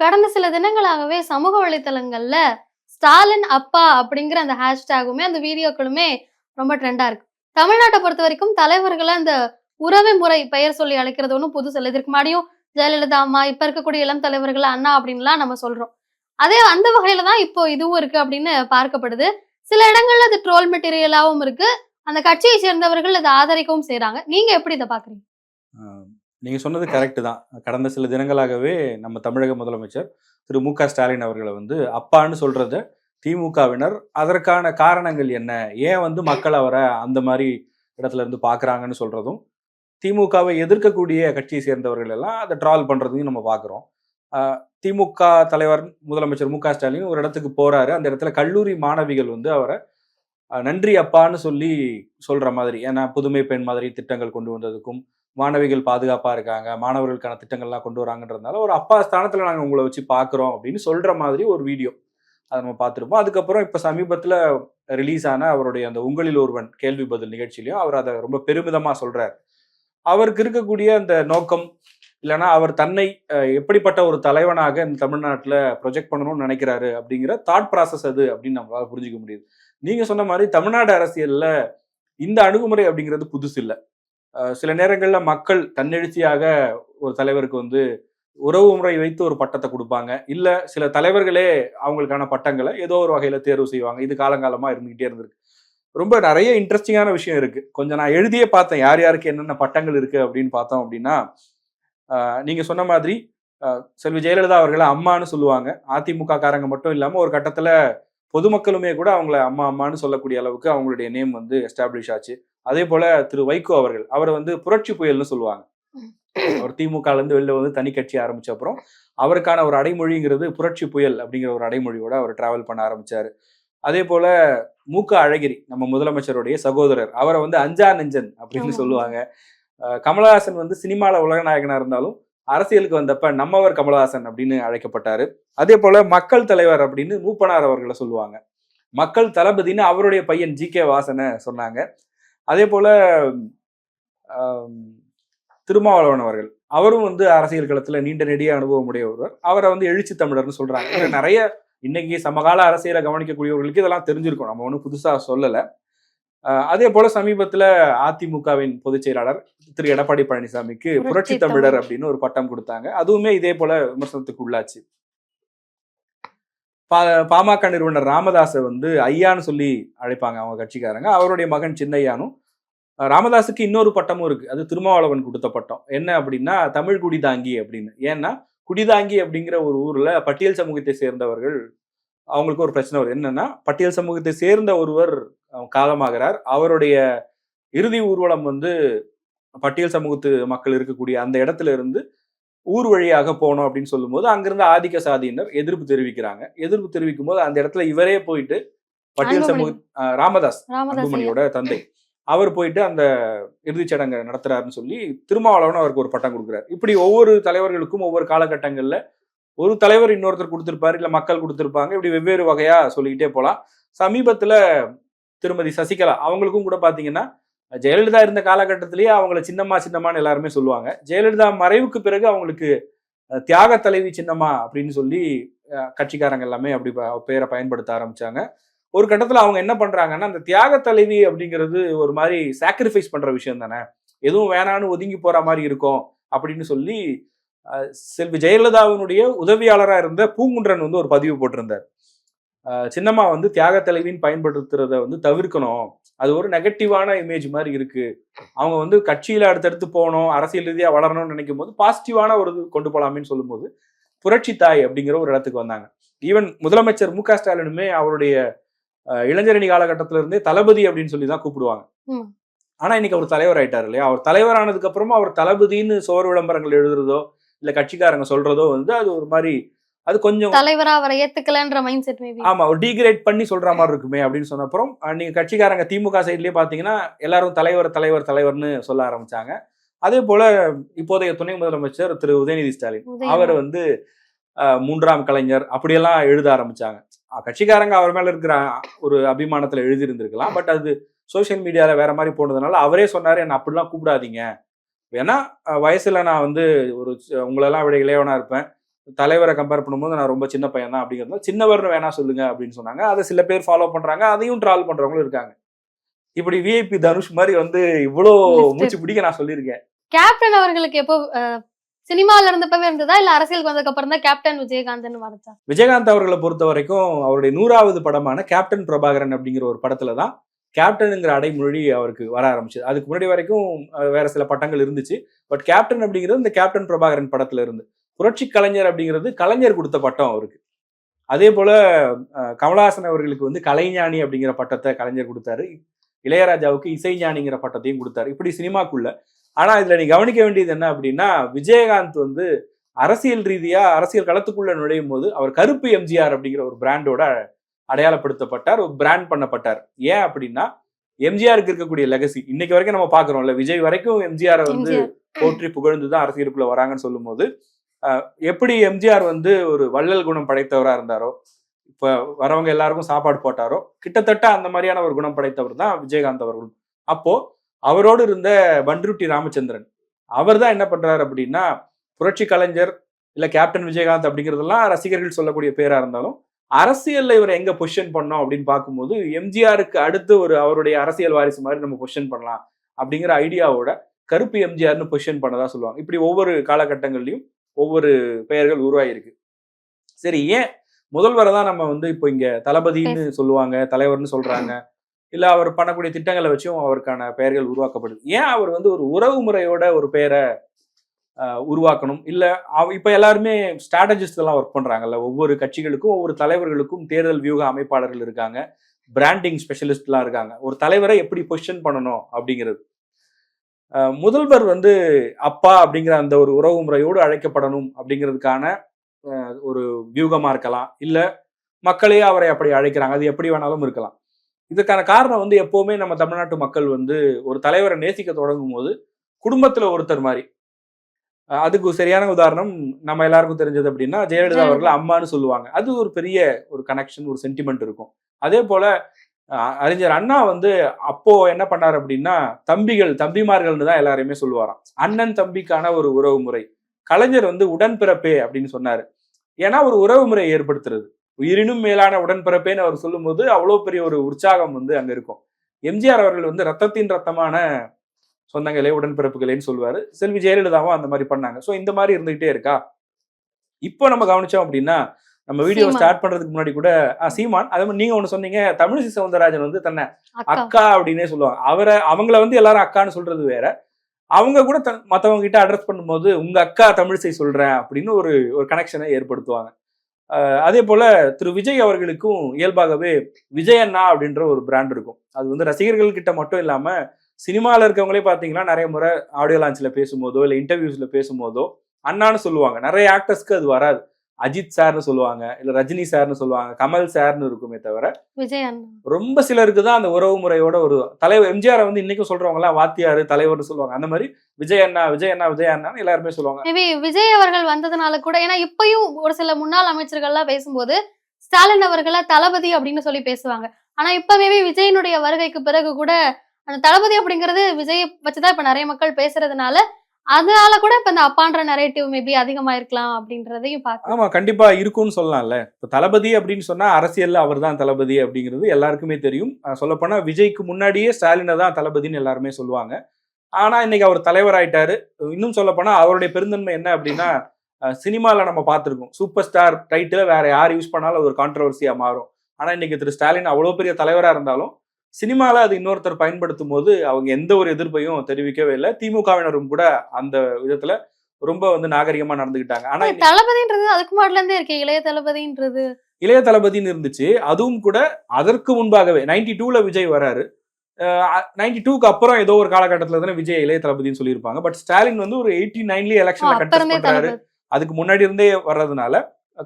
கடந்த சில தினங்களாகவே சமூக வலைத்தளங்கள்ல ஸ்டாலின் அப்பா அப்படிங்கிற அந்த ஹேஷ்டேகுமே அந்த வீடியோக்களுமே ரொம்ப ட்ரெண்டா இருக்கு. தமிழ்நாட்டை பொறுத்த வரைக்கும் தலைவர்களை அந்த உறவு முறை பெயர் சொல்லி அழைக்கிறது ஒன்றும் புதுசு இல்லை. இதற்கு முன்னாடியும் ஜெயலலிதா அம்மா இப்ப இருக்கக்கூடிய இளம் தலைவர்கள் அண்ணா அப்படின்லாம் நம்ம சொல்றோம். அதே அந்த வகையில தான் இப்போ இதுவும் இருக்கு அப்படின்னு பார்க்கப்படுது. சில இடங்கள்ல அது ட்ரோல் மெட்டீரியலாவும் இருக்கு. அந்த கட்சியை சேர்ந்தவர்கள் அதை ஆதரிக்கவும் செய்றாங்க. நீங்க எப்படி இதை பாக்குறீங்க நீங்கள் சொன்னது கரெக்ட் தான். கடந்த சில தினங்களாகவே நம்ம தமிழக முதலமைச்சர் திரு மு க ஸ்டாலின் அவர்களை வந்து அப்பான்னு சொல்கிறத திமுகவினர் அதற்கான காரணங்கள் என்ன? ஏன் வந்து மக்கள் அவரை அந்த மாதிரி இடத்துல இருந்து பார்க்குறாங்கன்னு சொல்கிறதும் திமுகவை எதிர்க்கக்கூடிய கட்சியை சேர்ந்தவர்கள் எல்லாம் அதை ட்ரால் பண்ணுறதையும் நம்ம பார்க்குறோம் திமுக தலைவர் முதலமைச்சர் மு க ஸ்டாலின் ஒரு இடத்துக்கு போகிறாரு அந்த இடத்துல கல்லூரி மாணவிகள் வந்து அவரை நன்றி அப்பான்னு சொல்லி சொல்கிற மாதிரி ஏன்னா புதுமை பெண் மாதிரி திட்டங்கள் கொண்டு வந்ததுக்கும் மாணவிகள் பாதுகாப்பாக இருக்காங்க மாணவர்களுக்கான திட்டங்கள்லாம் கொண்டு வராங்கன்றதுனால ஒரு அப்பா ஸ்தானத்தில் நாங்கள் உங்களை வச்சு பார்க்குறோம் அப்படின்னு சொல்கிற மாதிரி ஒரு வீடியோ அதை நம்ம பார்த்துருப்போம். அதுக்கப்புறம் இப்போ சமீபத்தில் ரிலீஸ் ஆன அவருடைய அந்த உங்களில் ஒருவன் கேள்வி பதில் நிகழ்ச்சியிலையும் அவர் அதை ரொம்ப பெருமிதமாக சொல்கிறார் அவருக்கு இருக்கக்கூடிய அந்த நோக்கம் இல்லைன்னா அவர் தன்னை எப்படிப்பட்ட ஒரு தலைவனாக இந்த தமிழ்நாட்டில் ப்ரொஜெக்ட் பண்ணணும்னு நினைக்கிறாரு அப்படிங்கிற தாட் ப்ராசஸ் அது அப்படின்னு நம்மளால் புரிஞ்சுக்க முடியுது. நீங்கள் சொன்ன மாதிரி தமிழ்நாடு அரசியலில் இந்த அணுகுமுறை அப்படிங்கிறது புதுசு இல்லை சில நேரங்களில் மக்கள் தன்னெழுச்சியாக ஒரு தலைவருக்கு வந்து உறவு முறை வைத்து ஒரு பட்டத்தை கொடுப்பாங்க. இல்லை சில தலைவர்களே அவங்களுக்கான பட்டங்களை ஏதோ ஒரு வகையில் தேர்வு செய்வாங்க. இது காலங்காலமாக இருந்துகிட்டே இருந்திருக்கு. ரொம்ப நிறைய இன்ட்ரெஸ்டிங்கான விஷயம் இருக்கு. கொஞ்சம் நான் எழுதியே பார்த்தேன். யார் யாருக்கு என்னென்ன பட்டங்கள் இருக்கு அப்படின்னு பார்த்தோம் அப்படின்னா நீங்கள் நீங்க சொன்ன மாதிரி செல்வி ஜெயலலிதா அவர்களை அம்மான்னு சொல்லுவாங்க. அதிமுக காரங்க மட்டும் இல்லாம ஒரு கட்டத்துல பொதுமக்களுமே கூட அவங்கள அம்மா அம்மான்னு சொல்லக்கூடிய அளவுக்கு அவங்களுடைய நேம் வந்து எஸ்டாப்ளிஷ் ஆச்சு. அதே போல திரு வைகோ அவர்கள் அவரை வந்து புரட்சி புயல்னு சொல்லுவாங்க. அவர் திமுக ல இருந்து வெளில வந்து தனி கட்சி ஆரம்பிச்ச அப்புறம் அவருக்கான ஒரு அடைமொழிங்கிறது புரட்சி புயல் அப்படிங்கிற ஒரு அடைமொழியோட அவர் டிராவல் பண்ண ஆரம்பிச்சாரு. அதே போல மூக்க அழகிரி நம்ம முதலமைச்சருடைய சகோதரர் அவரை வந்து அஞ்சா நெஞ்சன் அப்படின்னு. சொல்லுவாங்க. கமலஹாசன் வந்து சினிமால உலகநாயகனா இருந்தாலும் அரசியலுக்கு வந்தப்ப நம்மவர் கமலஹாசன் அப்படின்னு அழைக்கப்பட்டாரு. அதே போல மக்கள் தலைவர் அப்படின்னு மூப்பனார் அவர்களை சொல்லுவாங்க. மக்கள் தளபதின்னு அவருடைய பையன் ஜி கே வாசனை சொன்னாங்க. அதே போல திருமாவளவன் அவர்கள். அவரும் வந்து அரசியல் களத்துல நீண்ட நெடிய அனுபவம் உடைய ஒருவர் அவரை வந்து எழுச்சி தமிழர்னு சொல்றாங்க. இதுல நிறைய இன்னைக்கு சமகால அரசியலை கவனிக்கக்கூடியவர்களுக்கு இதெல்லாம் தெரிஞ்சிருக்கும். நம்ம ஒன்றும் புதுசா சொல்லல. அதே போல சமீபத்துல அதிமுகவின் பொதுச் செயலாளர் திரு எடப்பாடி பழனிசாமிக்கு புரட்சி. தமிழர் அப்படின்னு ஒரு பட்டம் கொடுத்தாங்க. அதுவுமே இதே போல விமர்சனத்துக்கு உள்ளாச்சு. பா- பாமக நிறுவனர் ராமதாஸை வந்து ஐயான்னு சொல்லி அழைப்பாங்க அவங்க கட்சிக்காரங்க. அவருடைய மகன் சின்னையானும் ராமதாஸுக்கு இன்னொரு பட்டமும் இருக்கு. அது திருமாவளவன் கொடுத்த பட்டம். என்ன அப்படின்னா தமிழ் குடிதாங்கி அப்படின்னு. ஏன்னா குடிதாங்கி அப்படிங்கிற ஒரு ஊர்ல பட்டியல் சமூகத்தை சேர்ந்தவர்கள் அவங்களுக்கு ஒரு பிரச்சனை வருது. என்னன்னா பட்டியல் சமூகத்தை சேர்ந்த ஒருவர் காலமாகிறார். அவருடைய இறுதி ஊர்வலம் வந்து பட்டியல் சமூகத்து மக்கள் இருக்கக்கூடிய அந்த இடத்துல இருந்து ஊர் வழியாக போனோம் அப்படின்னு சொல்லும்போது அங்கிருந்து ஆதிக்க சாதியினர் எதிர்ப்பு தெரிவிக்கிறாங்க. எதிர்ப்பு தெரிவிக்கும் போது அந்த இடத்துல இவரே போயிட்டு பட்டியல். சமூக ராமதாஸ். அன்புமணியோட தந்தை. அவர் போயிட்டு அந்த இறுதிச் சடங்கை நடத்துறாருன்னு சொல்லி திருமாவளவன் அவருக்கு ஒரு பட்டம் கொடுக்குறாரு. இப்படி ஒவ்வொரு தலைவர்களுக்கும் ஒவ்வொரு காலகட்டங்கள்ல ஒரு தலைவர் இன்னொருத்தர் கொடுத்திருப்பாரு இல்ல மக்கள் கொடுத்திருப்பாங்க. இப்படி வெவ்வேறு வகையா சொல்லிக்கிட்டே போலாம். சமீபத்துல திருமதி சசிகலா அவங்களுக்கும் கூட பாத்தீங்கன்னா ஜெயலலிதா இருந்த காலகட்டத்திலேயே அவங்கள சின்னம்மா சின்னம்மான்னு எல்லாருமே சொல்லுவாங்க. ஜெயலலிதா மறைவுக்கு பிறகு அவங்களுக்கு தியாக தலைவி சின்னம்மா அப்படின்னு சொல்லி அஹ், கட்சிக்காரங்க எல்லாமே அப்படி பேரை பயன்படுத்த ஆரம்பிச்சாங்க. ஒரு கட்டத்தில் அவங்க என்ன பண்றாங்கன்னா அந்த தியாக தலைவி அப்படிங்கிறது ஒரு மாதிரி சாக்ரிஃபைஸ் பண்ற விஷயம் தானே. எதுவும் வேணான்னு ஒதுங்கி போற மாதிரி இருக்கும் அப்படின்னு சொல்லி செல்வி ஜெயலலிதாவினுடைய உதவியாளராக இருந்த பூங்குன்றன் வந்து ஒரு பதிவு போட்டிருந்தார். சின்னம்மா வந்து தியாக தலைவின்னு பயன்படுத்துறத வந்து தவிர்க்கணும். அது ஒரு நெகட்டிவான இமேஜ் மாதிரி இருக்கு. அவங்க வந்து கட்சியில அடுத்தடுத்து போகணும் அரசியல் ரீதியா வளரணும்னு நினைக்கும் போது பாசிட்டிவான ஒரு இது கொண்டு போலாமேன்னு சொல்லும்போது புரட்சி தாய் அப்படிங்கிற ஒரு இடத்துக்கு வந்தாங்க. ஈவன் முதலமைச்சர் மு க ஸ்டாலினுமே அவருடைய இளைஞரணி காலகட்டத்தில இருந்தே தளபதி அப்படின்னு சொல்லி தான் கூப்பிடுவாங்க. ஆனா இன்னைக்கு அவர் தலைவர் ஆயிட்டார் இல்லையா? அவர் தலைவர் ஆனதுக்கு அப்புறமா அவர் தளபதின்னு சோறு விளம்பரங்கள் எழுதுறதோ இல்ல கட்சிக்காரங்க சொல்றதோ வந்து அது ஒரு மாதிரி அது கொஞ்சம் தலைவரா அவரை ஏத்துக்கலன்ற மைண்ட் செட் மேபி ஆமா ஒரு டீக்ரேட் பண்ணி சொல்ற மாதிரி இருக்குமே அப்படின்னு சொன்ன அப்புறம் நீங்க கட்சிக்காரங்க திமுக சைட்லயே பாத்தீங்கன்னா எல்லாரும் தலைவர் தலைவர் தலைவர்னு சொல்ல ஆரம்பிச்சாங்க. அதே போல இப்போதைய துணை முதலமைச்சர் திரு. உதயநிதி ஸ்டாலின் அவர் வந்து மூன்றாம் கலைஞர் அப்படியெல்லாம் எழுத ஆரம்பிச்சாங்க. கட்சிக்காரங்க அவர் மேல இருக்கிற ஒரு அபிமானத்துல எழுதி இருந்திருக்கலாம் பட் அது சோஷியல் மீடியால வேற மாதிரி போனதுனால அவரே சொன்னாரு என்ன அப்படிலாம் கூப்பிடாதீங்க. வேணா வயசுல நான் வந்து ஒரு உங்களெல்லாம் விட இளையவனா இருப்பேன். தலைவரை கம்பேர் பண்ணும்போது நான் ரொம்ப சின்ன பையன் தான் அப்படிங்கிறது சின்னவர்னு வேணா சொல்லுங்க அப்படின்னு சொன்னாங்க. அதை சில பேர் ஃபாலோ பண்றாங்க. அதையும் ட்ரால் பண்றவங்களும் இருக்காங்க. இப்படி விஐபி தனுஷ் மாதிரி வந்து இவ்வளோ. மூச்சு பிடிக்க நான் சொல்லியிருக்கேன். கேப்டன் அவர்களுக்கு எப்போ சினிமால இருந்தப்பவே இருந்ததா? இல்ல அரசியலுக்கு வந்ததுக்கு அப்புறம் தான் கேப்டன் விஜயகாந்த்னு வரச்சா விஜயகாந்த் அவர்களை பொறுத்த வரைக்கும் அவருடைய நூறாவது படமான கேப்டன் பிரபாகரன் அப்படிங்கிற ஒரு படத்துல தான் கேப்டனுங்கிற அடைமொழி அவருக்கு வர ஆரம்பிச்சது. அதுக்கு முன்னாடி வரைக்கும் வேற சில பட்டங்கள் இருந்துச்சு. பட் கேப்டன் அப்படிங்கிறது இந்த கேப்டன் பிரபாகரன் படத்துல இருந்து. புரட்சி கலைஞர் அப்படிங்கிறது கலைஞர் கொடுத்த பட்டம் அவருக்கு. அதே போல அஹ், கமலஹாசன் அவர்களுக்கு வந்து கலைஞானி அப்படிங்கிற பட்டத்தை கலைஞர் கொடுத்தாரு. இளையராஜாவுக்கு இசைஞானிங்கிற பட்டத்தையும் கொடுத்தாரு. இப்படி சினிமாக்குள்ள. ஆனா இதுல நீ கவனிக்க வேண்டியது என்ன அப்படின்னா விஜயகாந்த் வந்து அரசியல் ரீதியா அரசியல் களத்துக்குள்ள நுழையும் போது அவர் கருப்பு எம்ஜிஆர் அப்படிங்கிற ஒரு பிராண்டோட அடையாளப்படுத்தப்பட்டார் ஒரு பிராண்ட் பண்ணப்பட்டார். ஏன் அப்படின்னா எம்ஜிஆருக்கு இருக்கக்கூடிய லெகசி இன்னைக்கு வரைக்கும் நம்ம பாக்குறோம்ல விஜய் வரைக்கும் எம்ஜிஆரை வந்து போற்றி புகழ்ந்து தான் அரசியலுக்குள்ள வராங்கன்னு சொல்லும்போது அஹ், எப்படி எம்ஜிஆர் வந்து ஒரு வள்ளல் குணம் படைத்தவராக இருந்தாரோ இப்போ வரவங்க எல்லாருக்கும் சாப்பாடு போட்டாரோ கிட்டத்தட்ட அந்த மாதிரியான ஒரு குணம் படைத்தவர் தான் விஜயகாந்த் அவர்களும். அப்போ அவரோடு இருந்த பன்ருட்டி ராமச்சந்திரன் அவர் தான் என்ன பண்றாரு அப்படின்னா புரட்சி கலைஞர் இல்லை கேப்டன் விஜயகாந்த் அப்படிங்கிறதெல்லாம் ரசிகர்கள் சொல்லக்கூடிய பேராக இருந்தாலும் அரசியல்ல இவரை எங்க பொசிஷன் பண்ணோம் அப்படின்னு பார்க்கும்போது எம்ஜிஆருக்கு அடுத்து ஒரு அவருடைய அரசியல் வாரிசு மாதிரி நம்ம பொசிஷன் பண்ணலாம் அப்படிங்கிற ஐடியாவோட கருப்பு எம்ஜிஆர்னு பொசிஷன் பண்ணதா சொல்லுவாங்க. இப்படி ஒவ்வொரு காலகட்டங்கள்லையும் ஒவ்வொரு பெயர்கள் உருவாகிருக்கு சரி ஏன் முதல்வரை தான் நம்ம வந்து இப்போ இங்க தளபதின்னு சொல்லுவாங்க தலைவர்னு சொல்றாங்க? இல்ல அவர் பண்ணக்கூடிய திட்டங்களை வச்சும் அவருக்கான பெயர்கள் உருவாக்கப்படுது. ஏன் அவர் வந்து ஒரு உறவு முறையோட ஒரு பெயரை உருவாக்கணும்? இல்ல இப்ப எல்லாருமே ஸ்ட்ராட்டஜிஸ்ட் எல்லாம் ஒர்க் பண்றாங்கல்ல ஒவ்வொரு கட்சிகளுக்கும் ஒவ்வொரு தலைவர்களுக்கும் தேர்தல் வியூக அமைப்பாளர்கள் இருக்காங்க பிராண்டிங் ஸ்பெஷலிஸ்ட்லாம் இருக்காங்க. ஒரு தலைவரை எப்படி பொசிஷன் பண்ணணும் அப்படிங்கிறது. முதல்வர் வந்து அப்பா அப்படிங்கிற அந்த ஒரு உறவு முறையோடு அழைக்கப்படணும் அப்படிங்கிறதுக்கான ஒரு வியூகமா இருக்கலாம். இல்ல மக்களே அவரை அப்படி அழைக்கிறாங்க. அது எப்படி வேணாலும் இருக்கலாம். இதுக்கான காரணம் வந்து எப்பவுமே நம்ம தமிழ்நாட்டு மக்கள் வந்து ஒரு தலைவரை நேசிக்க தொடங்கும் போது குடும்பத்துல ஒருத்தர் மாதிரி அதுக்கு சரியான உதாரணம் நம்ம எல்லாருக்கும் தெரிஞ்சது அப்படின்னா ஜெயலலிதா அவர்கள் அம்மான்னு சொல்லுவாங்க. அது ஒரு பெரிய ஒரு கனெக்ஷன் ஒரு சென்டிமெண்ட் இருக்கும். அதே போல அறிஞர் அண்ணா வந்து அப்போ என்ன பண்ணார் அப்படின்னா தம்பிகள் தம்பிமார்கள்னு தான் எல்லாரையுமே சொல்லுவாராம். அண்ணன் தம்பிக்கான ஒரு உறவு முறை. கலைஞர் வந்து உடன்பிறப்பே அப்படின்னு சொன்னாரு. ஏன்னா ஒரு உறவு முறையை ஏற்படுத்துறது. உயிரினும் மேலான உடன்பிறப்பேன்னு அவர் சொல்லும்போது அவ்வளோ பெரிய ஒரு உற்சாகம் வந்து அங்க இருக்கும். எம்ஜிஆர் அவர்கள் வந்து ரத்தத்தின் ரத்தமான சொந்தங்களே உடன்பிறப்புகளேன்னு சொல்லுவாரு. செல்வி ஜெயலலிதாவும் அந்த மாதிரி பண்ணாங்க. ஸோ இந்த மாதிரி இருந்துகிட்டே இருக்கா? இப்போ நம்ம கவனிச்சோம் அப்படின்னா நம்ம வீடியோ. ஸ்டார்ட் பண்றதுக்கு முன்னாடி கூட சீமான் அதே மாதிரி நீங்க ஒண்ணு சொன்னீங்க தமிழிசை சவுந்தரராஜன் வந்து தன்னை அக்கா. அப்படின்னே சொல்லுவாங்க. அவரை அவங்கள வந்து எல்லாரும் அக்கான்னு சொல்றது வேற. அவங்க கூட தன்- மத்தவங்க கிட்ட அட்ரஸ் பண்ணும்போது உங்க அக்கா தமிழிசை சொல்றேன் அப்படின்னு ஒரு ஒரு கனெக்ஷனை ஏற்படுத்துவாங்க. அதே போல திரு விஜய் அவர்களுக்கும் இயல்பாகவே விஜய் அண்ணா அப்படின்ற ஒரு பிராண்ட் இருக்கும். அது வந்து ரசிகர்கள் கிட்ட மட்டும் இல்லாம சினிமால இருக்கவங்களே பாத்தீங்கன்னா நிறைய முறை ஆடியோ லான்ச்ல பேசும்போதோ இல்ல இன்டர்வியூஸ்ல பேசும்போதோ அண்ணான்னு சொல்லுவாங்க. நிறைய ஆக்டர்ஸ்க்கு அது வராது. அஜித் சார்னு சொல்லுவாங்க இல்ல ரஜினி சார்னு சொல்லுவாங்க கமல் சார்னு இருக்குமே தவிர விஜய் அண்ணா. ரொம்ப சிலருக்கு தான் அந்த உறவு முறையோட ஒரு தலைவர் எம்ஜிஆர் வந்து இன்னைக்கும் சொல்றவங்க வாத்தியாரு தலைவர்னு சொல்லுவாங்க. அந்த மாதிரி விஜய் அண்ணா விஜய் அண்ணா விஜய் அண்ணான்னு எல்லாருமே சொல்லுவாங்க. மேபி விஜய் அவர்கள் வந்ததுனால கூட ஏன்னா இப்பயும் ஒரு சில முன்னாள் அமைச்சர்கள்லாம் பேசும்போது ஸ்டாலின் அவர்களை தளபதி அப்படின்னு சொல்லி பேசுவாங்க. ஆனா இப்ப மேபி விஜயனுடைய வருகைக்கு பிறகு கூட அந்த தளபதி அப்படிங்கிறது விஜய் வச்சுதான் இப்ப நிறைய மக்கள் பேசுறதுனால அதனால கூட இப்ப இந்த அப்பான்ற நரேட்டிவ் மேபி அதிகமா இருக்கலாம் அப்படின்றதையும் பாக்க ஆமா கண்டிப்பா இருக்கும்னு சொல்லலாம்ல. இப்ப தளபதி அப்படின்னு சொன்னா அரசியல்ல அவர் தான் தளபதி அப்படிங்கிறது எல்லாருக்குமே தெரியும். சொல்லப்போனா விஜய்க்கு முன்னாடியே ஸ்டாலினை தான் தளபதின்னு எல்லாருமே சொல்லுவாங்க. ஆனா இன்னைக்கு அவர் தலைவர் ஆயிட்டாரு. இன்னும் சொல்லப்போனா அவருடைய பெருந்தன்மை என்ன அப்படின்னா சினிமாவில் சினிமால நம்ம பார்த்துருக்கோம். சூப்பர் ஸ்டார் டைட்டில் வேற யார் யூஸ் பண்ணாலும் அது ஒரு கான்ட்ரவர்சியா மாறும். ஆனா இன்னைக்கு திரு ஸ்டாலின் அவ்வளோ பெரிய தலைவரா இருந்தாலும் சினிமால அது இன்னொருத்தர் பயன்படுத்தும் போது அவங்க எந்த ஒரு எதிர்ப்பையும் தெரிவிக்கவே இல்லை. திமுகவினரும் கூட அந்த விதத்துல ரொம்ப வந்து நாகரிகமா நடந்துகிட்டாங்க. ஆனா தளபதின்றது அதுக்கு முன்னாடில இருந்தே இருக்கு இளைய தளபதின்றது. இளைய தளபதின்னு இருந்துச்சு. அதுவும் கூட அதற்கு முன்பாகவே நைன்டி டூல விஜய் வராரு. நைன்டி டூக்கு அப்புறம் ஏதோ ஒரு காலகட்டத்துல தானே விஜய் இளைய தளபதின்னு சொல்லியிருப்பாங்க. பட் ஸ்டாலின் வந்து ஒரு எயிட்டி நைன்லயே எலெக்ஷன்ல இருந்தே பண்றாரு. அதுக்கு முன்னாடி இருந்தே வர்றதுனால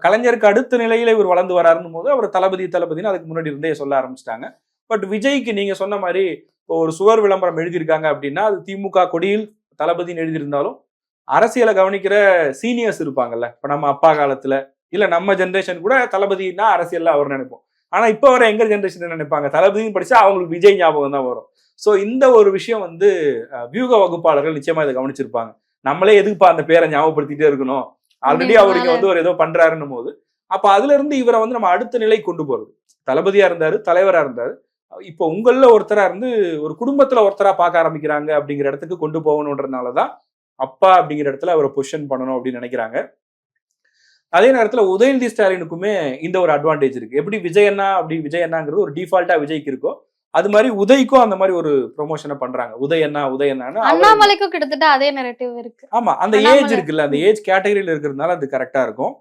கலைஞருக்கு அடுத்த நிலையில இவர் வளர்ந்து வராருன்னு போது அவர் தளபதி தளபதின்னு அதுக்கு முன்னாடி இருந்தே சொல்ல ஆரம்பிச்சிட்டாங்க. பட் விஜய்க்கு நீங்க சொன்ன மாதிரி இப்போ ஒரு சுவர் விளம்பரம் எழுதியிருக்காங்க அப்படின்னா அது திமுக கொடியில் தளபதின்னு எழுதியிருந்தாலும் அரசியலை கவனிக்கிற சீனியர்ஸ் இருப்பாங்கல்ல. இப்ப நம்ம அப்பா காலத்துல இல்ல நம்ம ஜென்ரேஷன் கூட தளபதினா அரசியல்ல அவர் நினைப்போம். ஆனா இப்ப வர எங்க ஜென்ரேஷன் நினைப்பாங்க? தளபதின்னு படிச்சா அவங்களுக்கு விஜய் ஞாபகம் தான் வரும். சோ இந்த ஒரு விஷயம் வந்து வியூக வகுப்பாளர்கள் நிச்சயமா இதை கவனிச்சிருப்பாங்க. நம்மளே எதுக்குப்பா அந்த பேரை ஞாபகப்படுத்திட்டே இருக்கணும்? ஆல்ரெடி அவர் இங்க வந்து ஒரு ஏதோ பண்றாருன்னும் போது. அப்ப அதுல இருந்து இவரை வந்து நம்ம அடுத்த நிலை கொண்டு போறது. தளபதியா இருந்தாரு தலைவரா இருந்தாரு. இப்போ உங்கள ஒருத்தரா இருந்து ஒரு குடும்பத்துல ஒருத்தரா பார்க்க ஆரம்பிக்கிறாங்க அப்படிங்கிற இடத்துக்கு கொண்டு போகணுன்றதுனாலதான் அப்பா அப்படிங்கிற இடத்துல அவரை பொசிஷன் பண்ணணும் அப்படின்னு நினைக்கிறாங்க. அதே நேரத்துல உதயநிதி ஸ்டாலினுக்குமே இந்த ஒரு அட்வான்டேஜ் இருக்கு. எப்படி விஜயண்ணா அப்படி விஜயண்ணாங்கிறது ஒரு டிஃபால்ட்டா விஜய்க்கு இருக்கோ அது மாதிரி உதய்க்கும் அந்த மாதிரி ஒரு ப்ரொமோஷனை பண்றாங்க. உதயண்ணா உதயண்ணான்னு அண்ணாமலைக்கும் கிட்டத்தட்ட அதே நெரட்டிவ் இருக்கு. ஆமா அந்த. ஏஜ் இருக்குல்ல அந்த ஏஜ் கேட்டகரியில இருக்கிறதுனால அது கரெக்டா இருக்கும்.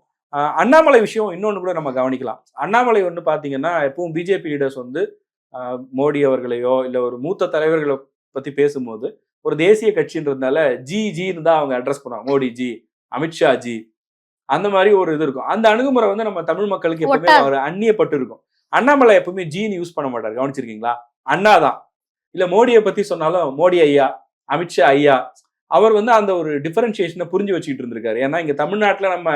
அண்ணாமலை விஷயம் இன்னொன்னு கூட நம்ம கவனிக்கலாம். அண்ணாமலை வந்து பாத்தீங்கன்னா எப்பவும் பிஜேபி லீடர்ஸ் வந்து மோடி அவர்களையோ இல்ல ஒரு மூத்த தலைவர்களை பத்தி பேசும்போது ஒரு தேசிய கட்சின்றதுனால ஜி ஜின்னு தான் அவங்க அட்ரஸ் பண்ணுவாங்க. மோடி ஜி அமித்ஷா ஜி அந்த மாதிரி ஒரு இது இருக்கும். அந்த அணுகுமுறை வந்து நம்ம தமிழ் மக்களுக்கு எப்பவுமே. ஒரு அந்நியப்பட்டு இருக்கும். அண்ணாமலை எப்பவுமே ஜின்னு யூஸ் பண்ண மாட்டாரு. கவனிச்சிருக்கீங்களா? அண்ணா தான். இல்ல மோடியை பத்தி சொன்னாலும் மோடி ஐயா அமித்ஷா ஐயா அவர் வந்து அந்த ஒரு டிஃபரன்சியேஷனை புரிஞ்சு வச்சுக்கிட்டு இருந்திருக்காரு. ஏன்னா இங்க தமிழ்நாட்டுல நம்ம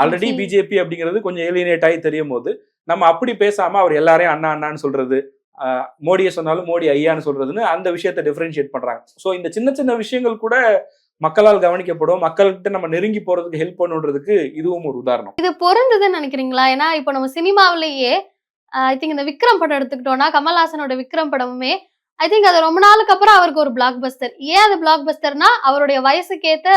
ஆல்ரெடி. பிஜேபி அப்படிங்கிறது கொஞ்சம் ஏலியனேட் ஆகி தெரியும் போது நம்ம அப்படி பேசாம அவர் எல்லாரையும் அண்ணா அண்ணான்னு சொல்றது மோடியை சொன்னாலும் மோடி ஐயான்னு சொல்றதுன்னு அந்த விஷயத்த டிஃபரன்ஷியேட் பண்றாங்க. ஸோ இந்த சின்ன சின்ன விஷயங்கள் கூட மக்களால் கவனிக்கப்படும். மக்கள்கிட்ட நம்ம நெருங்கி போறதுக்கு ஹெல்ப் பண்ணுன்றதுக்கு இதுவும் ஒரு உதாரணம். இது பொருந்ததுன்னு நினைக்கிறீங்களா? ஏன்னா இப்போ நம்ம சினிமாவிலேயே ஐ திங்க் இந்த விக்ரம் படம் எடுத்துக்கிட்டோம்னா கமல்ஹாசனோட விக்ரம் படமுமே ஐ திங்க் அது ரொம்ப நாளுக்கு அப்புறம் அவருக்கு ஒரு பிளாக் பஸ்டர் ஏன் அது பிளாக் பஸ்டர்னா அவருடைய வயசுக்கேத்த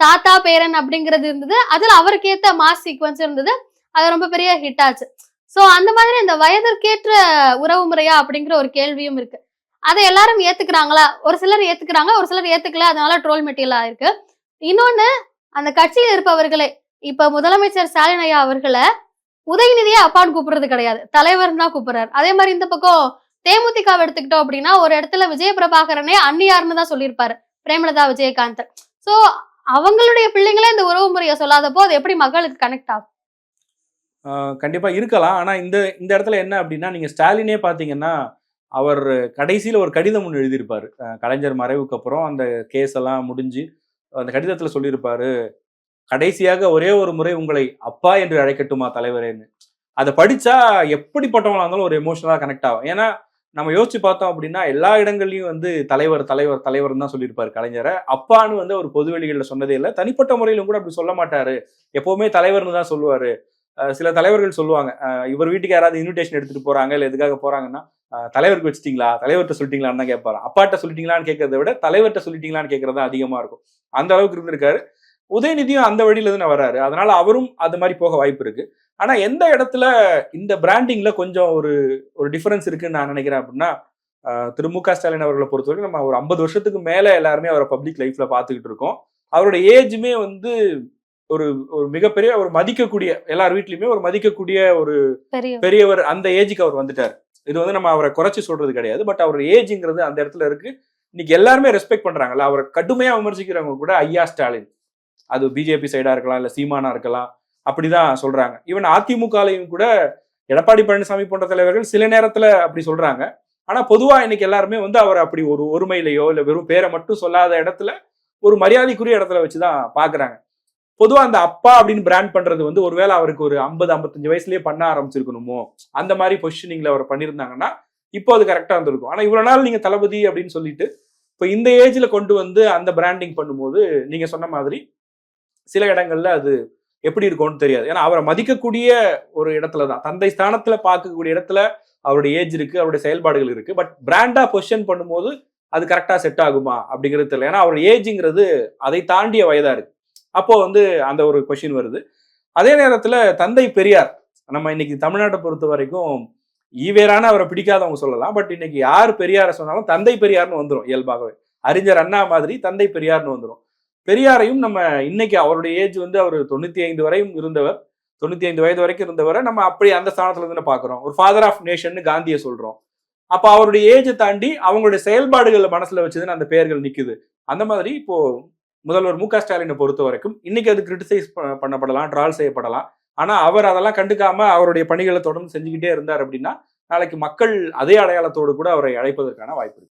தாத்தா பேரன் அப்படிங்கிறது இருந்தது. அதுல அவருக்கேத்த மாஸ் சீக்வன்ஸ் இருந்தது. அது ரொம்ப பெரிய ஹிட் ஆச்சு. சோ அந்த மாதிரி இந்த வயதிற்கேற்ற உறவு முறையா அப்படிங்கிற ஒரு கேள்வியும் இருக்கு. அதை எல்லாரும் ஏத்துக்கிறாங்களா? ஒரு சிலர் ஏத்துக்கிறாங்க ஒரு சிலர் ஏத்துக்கல. அதனால ட்ரோல் மெட்டீரியலா இருக்கு. இன்னொன்னு அந்த கட்சியில் இருப்பவர்களே இப்ப முதலமைச்சர் ஸ்டாலின் ஐயா அவர்களை உதயநிதியே அப்பான்னு கூப்பிடுறது கிடையாது. தலைவர் தான் கூப்பிடுறாரு. அதே மாதிரி இந்த பக்கம் தேமுதிக எடுத்துக்கிட்டோம் அப்படின்னா ஒரு இடத்துல விஜய பிரபாகரனே அன்னியார்னு தான் சொல்லியிருப்பாரு. பிரேமலதா விஜயகாந்த். சோ அவங்களுடைய பிள்ளைங்களே இந்த உறவு முறையை சொல்லாதப்போ அது எப்படி மக்களுக்கு கனெக்ட் ஆகும்? கண்டிப்பாக இருக்கலாம். ஆனால் இந்த இந்த இடத்துல என்ன அப்படின்னா நீங்கள் ஸ்டாலினே பார்த்தீங்கன்னா அவர் கடைசியில் ஒரு கடிதம் ஒன்று எழுதியிருப்பார். கலைஞர் மறைவுக்கு அப்புறம் அந்த கேஸ் எல்லாம் முடிஞ்சு அந்த கடிதத்தில் சொல்லியிருப்பாரு கடைசியாக ஒரே ஒரு முறை உங்களை அப்பா என்று அழைக்கட்டுமா தலைவரேன்னு. அதை படித்தா எப்படிப்பட்டவங்களாக இருந்தாலும் ஒரு எமோஷனலாக கனெக்ட் ஆகும். ஏன்னா நம்ம யோசிச்சு பார்த்தோம் அப்படின்னா எல்லா இடங்கள்லையும் வந்து தலைவர் தலைவர் தலைவர்னு தான் சொல்லியிருப்பார் கலைஞரை. அப்பான்னு வந்து அவர் பொதுவெளிகளில் சொன்னதே இல்லை. தனிப்பட்ட முறையிலும் கூட அப்படி சொல்ல மாட்டாரு. எப்பவுமே தலைவர்னு தான் சொல்லுவாரு. சில தலைவர்கள் சொல்லுவாங்க இவர் வீட்டுக்கு யாராவது இன்விடேஷன் எடுத்துட்டு போறாங்க இல்ல எதுக்காக போறாங்கன்னா தலைவருக்கு வச்சிட்டீங்களா தலைவர்கிட்ட சொல்லிட்டீங்களான்னு தான் கேட்பாரு அப்பாட்ட சொல்லிட்டீங்களான்னு கேட்கறத விட தலைவர்கிட்ட சொல்லிட்டீங்களான்னு கேட்கறது அதிகமா இருக்கும். அந்த அளவுக்கு இருந்திருக்காரு. உதயநிதியும் அந்த வழியில தானே வர்றாரு அதனால அவரும் அது மாதிரி போக வாய்ப்பு இருக்கு. ஆனா எந்த இடத்துல இந்த பிராண்டிங்ல கொஞ்சம் ஒரு ஒரு டிஃபரன்ஸ் இருக்குன்னு நான் நினைக்கிறேன் அப்படின்னா திரு மு க ஸ்டாலின் அவர்களை பொறுத்தவரைக்கும் நம்ம ஒரு ஐம்பது வருஷத்துக்கு மேல எல்லாருமே அவரை பப்ளிக் லைஃப்ல பார்த்துக்கிட்டு இருக்கோம். அவரோட ஏஜுமே வந்து ஒரு ஒரு மிகப்பெரிய ஒரு மதிக்கக்கூடிய எல்லார் வீட்லயுமே ஒரு மதிக்கக்கூடிய ஒரு பெரிய பெரியவர் அந்த ஏஜுக்கு அவர் வந்துட்டார். இது வந்து நம்ம அவரை குறைச்சி சொல்றது கிடையாது. பட் அவர் ஏஜுங்கிறது அந்த இடத்துல இருக்கு. இன்னைக்கு எல்லாருமே ரெஸ்பெக்ட் பண்றாங்கல்ல. அவரை கடுமையா விமர்சிக்கிறவங்க கூட ஐயா ஸ்டாலின். அது பிஜேபி சைடா இருக்கலாம் இல்ல சீமானா இருக்கலாம். அப்படிதான் சொல்றாங்க. ஈவன் அதிமுகலையும் கூட எடப்பாடி பழனிசாமி போன்ற தலைவர்கள் சில நேரத்துல அப்படி சொல்றாங்க. ஆனா பொதுவா இன்னைக்கு எல்லாருமே வந்து அவர் அப்படி ஒரு ஒருமையிலையோ இல்ல வெறும் பேரை மட்டும் சொல்லாத இடத்துல ஒரு மரியாதைக்குரிய இடத்துல வச்சுதான் பாக்குறாங்க. பொதுவா அந்த அப்பா அப்படின்னு பிராண்ட் பண்றது வந்து ஒருவேளை அவருக்கு ஒரு ஐம்பது ஐம்பத்தஞ்சு வயசுலயே பண்ண ஆரம்பிச்சிருக்கணுமோ? அந்த மாதிரி பொசிஷனிங்ல அவர் பண்ணியிருந்தாங்கன்னா இப்போ அது கரெக்டா இருந்திருக்கும். ஆனா இவ்வளவு நாள் நீங்க தளபதி அப்படின்னு சொல்லிட்டு இப்போ இந்த ஏஜ்ல கொண்டு வந்து அந்த பிராண்டிங் பண்ணும்போது நீங்க சொன்ன மாதிரி சில இடங்கள்ல அது எப்படி இருக்கும்னு தெரியாது. ஏன்னா அவரை மதிக்கக்கூடிய ஒரு இடத்துல தான். தந்தை ஸ்தானத்துல பார்க்கக்கூடிய இடத்துல அவருடைய ஏஜ் இருக்கு அவருடைய செயல்பாடுகள் இருக்கு. பட் பிராண்டா பொசிஷன் பண்ணும்போது அது கரெக்டா செட் ஆகுமா அப்படிங்கிறது தெரியல. ஏன்னா அவருடைய ஏஜ்ங்கிறது அதை தாண்டிய வயதா இருக்கு. அப்போ வந்து அந்த ஒரு கொஷின் வருது. அதே நேரத்துல தந்தை பெரியார் நம்ம இன்னைக்கு தமிழ்நாட்டை பொறுத்த வரைக்கும் ஈவேரான அவரை பிடிக்காதவங்க சொல்லலாம். பட் இன்னைக்கு யார் பெரியாரை சொன்னாலும் தந்தை பெரியார்னு வந்துடும் இயல்பாகவே. அறிஞர் அண்ணா மாதிரி தந்தை பெரியார்னு வந்துடும் பெரியாரையும் நம்ம இன்னைக்கு அவருடைய ஏஜ் வந்து அவர் தொண்ணூத்தி ஐந்து வரையும் இருந்தவர். தொண்ணூத்தி ஐந்து வயது வரைக்கும் இருந்தவரை நம்ம அப்படி அந்த ஸ்தானத்துல இருந்து பாக்குறோம் ஒரு ஃபாதர் ஆஃப் நேஷன் காந்தியை சொல்றோம். அப்ப அவருடைய ஏஜை தாண்டி அவங்களுடைய செயல்பாடுகளை மனசுல வச்சுதான் அந்த பெயர்கள் நிக்குது. அந்த மாதிரி இப்போ முதல்வர் மு க ஸ்டாலினை பொறுத்த வரைக்கும் இன்னைக்கு அது கிரிட்டிசைஸ் பண்ணப்படலாம் ட்ரால் செய்யப்படலாம். ஆனா அவர் அதெல்லாம் கண்டுக்காம அவருடைய பணிகளை தொடர்ந்து செஞ்சுக்கிட்டே இருந்தார் அப்படின்னா நாளைக்கு மக்கள் அதே அடையாளத்தோடு கூட அவரை அழைப்பதற்கான வாய்ப்பு இருக்கு.